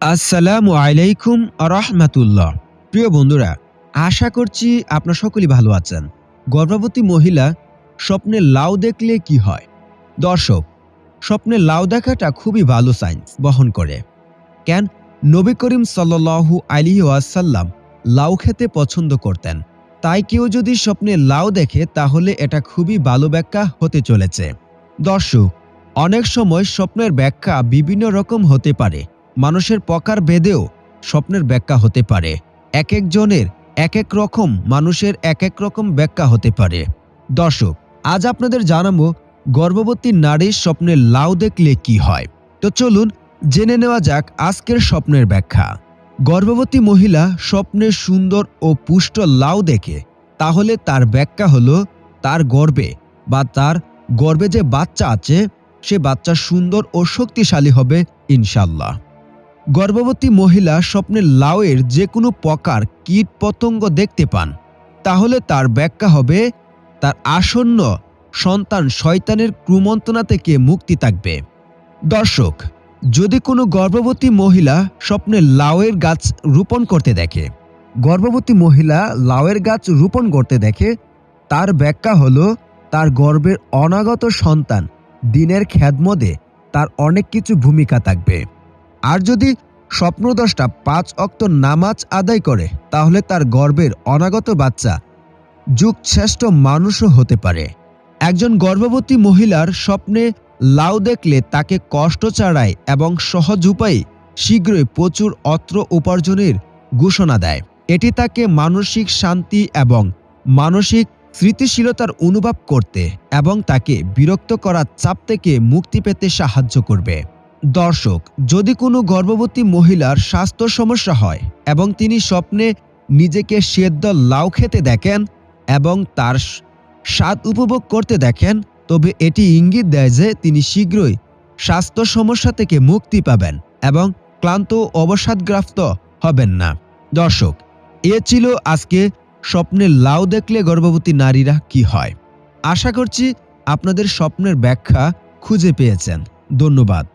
আসসালামু আলাইকুম রহমাতুল্লাহ প্রিয় বন্ধুরা, আশা করছি আপনার সকলেই ভালো আছেন। গর্ভবতী মহিলা, স্বপ্নে লাউ দেখলে কি হয়? দর্শক, স্বপ্নে লাউ দেখাটা খুবই ভালো সাইন্স বহন করে। কেন? নবী করিম সাল্লাল্লাহু আলাইহি ওয়াসাল্লাম লাউ খেতে পছন্দ করতেন। তাই কেউ যদি স্বপ্নে লাউ দেখে, তাহলে এটা খুবই ভালো ব্যাখ্যা হতে চলেছে। দর্শক, অনেক সময় স্বপ্নের ব্যাখ্যা বিভিন্ন রকম হতে পারে। মানুষের পকার ভেদেও স্বপ্নের ব্যাখ্যা হতে পারে। এক একজনের এক এক রকম মানুষের এক এক রকম ব্যাখ্যা হতে পারে। দর্শক, আজ আপনাদের জানাব, গর্ভবতী নারীর স্বপ্নে লাউ দেখলে কি হয়? তো চলুন জেনে নেওয়া যাক আজকের স্বপ্নের ব্যাখ্যা। গর্ভবতী মহিলা স্বপ্নে সুন্দর ও পুষ্ট লাউ দেখে, তাহলে তার ব্যাখ্যা হলো, তার গর্বে বা তার গর্বে যে বাচ্চা আছে, সে বাচ্চা সুন্দর ও শক্তিশালী হবে ইনশাল্লাহ। গর্ভবতী মহিলা স্বপ্নে লাউয়ের যে কোনো প্রকার কীট পতঙ্গ দেখতে পান, তাহলে তার ব্যাখ্যা হবে, তার আসন্ন সন্তান শয়তানের ক্রুমন্ত্রণা থেকে মুক্তি থাকবে। দর্শক, যদি কোনো গর্ভবতী মহিলা স্বপ্নে লাউয়ের গাছ রোপণ করতে দেখে, গর্ভবতী মহিলা লাউয়ের গাছ রোপণ করতে দেখে, তার ব্যাখ্যা হলো, তার গর্ভের অনাগত সন্তান দিনের খ্যাদমদে তার অনেক কিছু ভূমিকা থাকবে। আর যদি স্বপ্নদশটা পাঁচ অক্ত নামাজ আদায় করে, তাহলে তার গর্ভের অনাগত বাচ্চা যুগশ্রেষ্ঠ মানুষও হতে পারে। একজন গর্ভবতী মহিলার স্বপ্নে লাউ দেখলে তাকে কষ্ট ছাড়াই এবং সহজ উপায়ে শীঘ্রই প্রচুর অত্র উপার্জনের ঘোষণা দেয়। এটি তাকে মানসিক শান্তি এবং মানসিক স্মৃতিশীলতার অনুভব করতে এবং তাকে বিরক্ত করার চাপ থেকে মুক্তি পেতে সাহায্য করবে। দর্শক, যদি কোনো গর্ভবতী মহিলার স্বাস্থ্য সমস্যা হয় এবং তিনি স্বপ্নে নিজেকে সেদ্ধ লাউ খেতে দেখেন এবং তার স্বাদ উপভোগ করতে দেখেন, তবে এটি ইঙ্গিত দেয় যে তিনি শীঘ্রই স্বাস্থ্য সমস্যা থেকে মুক্তি পাবেন এবং ক্লান্ত ও অবসাদগ্রাস্ত হবেন না। দর্শক, এ ছিল আজকে স্বপ্নে লাউ দেখলে গর্ভবতী নারীরা কি হয়। আশা করছি আপনাদের স্বপ্নের ব্যাখ্যা খুঁজে পেয়েছেন। ধন্যবাদ।